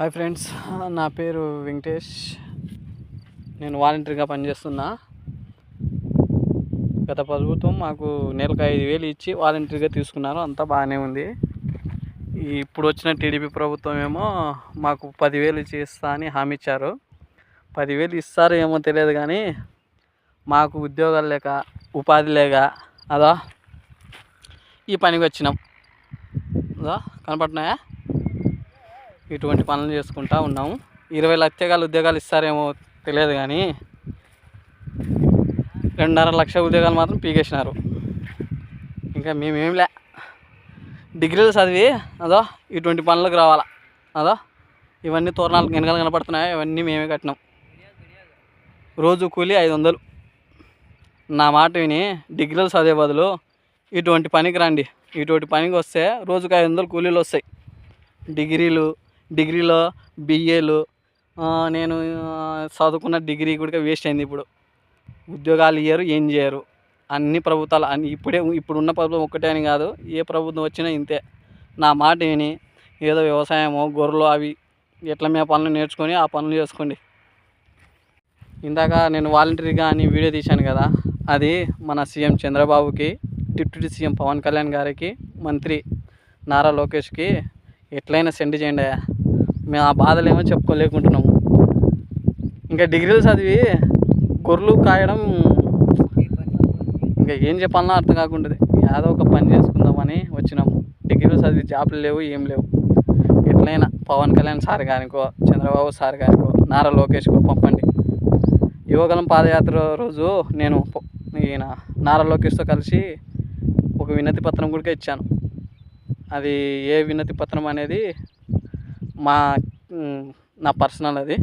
Hi friends నా పేరు వెంకటేష్. నేను వాలంటీర్గా పనిచేస్తున్నా. గత ప్రభుత్వం మాకు నెలకు ఐదు వేలు ఇచ్చి వాలంటీర్గా తీసుకున్నారు. అంతా బాగానే ఉంది. ఇప్పుడు వచ్చిన టీడీపీ ప్రభుత్వం ఏమో మాకు పదివేలు ఇచ్చి ఇస్తా అని హామీ ఇచ్చారు. పదివేలు ఇస్తారో ఏమో తెలియదు కానీ మాకు ఉద్యోగాలు లేక ఉపాధి లేక అదా? ఈ పనికి వచ్చినాం. అదా? కనపడుతున్నాయా? ఇటువంటి పనులు చేసుకుంటా ఉన్నాము. ఇరవై లక్షల ఉద్యోగాలు ఇస్తారేమో తెలియదు కానీ రెండున్నర లక్ష ఉద్యోగాలు మాత్రం పీకేసినారు. ఇంకా మేమేం లే డిగ్రీలు చదివి అదో ఇటువంటి పనులకు రావాలా అదో ఇవన్నీ తోరణాలు వెనకాల కనపడుతున్నాయి ఇవన్నీ మేమే కట్టినాం. రోజు కూలి ఐదు వందలు. నా మాట విని డిగ్రీలు చదివే బదులు ఇటువంటి పనికి రండి. ఇటువంటి పనికి వస్తే రోజుకు ఐదు వందలు కూలీలు వస్తాయి. డిగ్రీలు డిగ్రీలో బిఏలు నేను చదువుకున్న డిగ్రీ కూడా వేస్ట్ అయింది ఇప్పుడు. ఉద్యోగాలు ఇయ్యరు ఏం చేయరు. అన్ని ప్రభుత్వాలు అన్ని ఇప్పుడే ఇప్పుడున్న ప్రభుత్వం ఒక్కటే అని కాదు ఏ ప్రభుత్వం వచ్చినా ఇంతే. నా మాట విని ఏదో వ్యవసాయమో గొర్రెలు అవి ఎట్ల మే పనులు నేర్చుకొని ఆ పనులు చేసుకోండి. ఇందాక నేను వాలంటరీగా అని వీడియో తీశాను కదా అది మన సీఎం చంద్రబాబుకి డిప్యూటీ సీఎం పవన్ కళ్యాణ్ గారికి మంత్రి నారా లోకేష్కి ఎట్లయినా సెండ్ చేయండి మేము ఆ బాధలు ఏమో చెప్పుకోలేకుంటున్నాము. ఇంకా డిగ్రీలు చదివి గొర్రెలు కాయడం ఇంకా ఏం చెప్పాలన్నా అర్థం కాకుండా ఏదో ఒక పని చేసుకుందామని వచ్చినాము. డిగ్రీలు చదివి జాబులు లేవు ఏం లేవు. ఎట్లయినా పవన్ కళ్యాణ్ సార్ గారికో చంద్రబాబు సార్ గారికో నారా లోకేష్కో పంపండి. యువగలం పాదయాత్ర రోజు నేను ఈయన నారా లోకేష్తో కలిసి ఒక వినతి పత్రం కూడా ఇచ్చాను. అది ఏ వినతి పత్రం అనేది మా నా పర్సనల్ అది.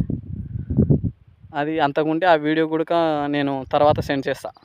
అది అంతకుంటే ఆ వీడియో కూడా నేను తర్వాత సెండ్ చేస్తాను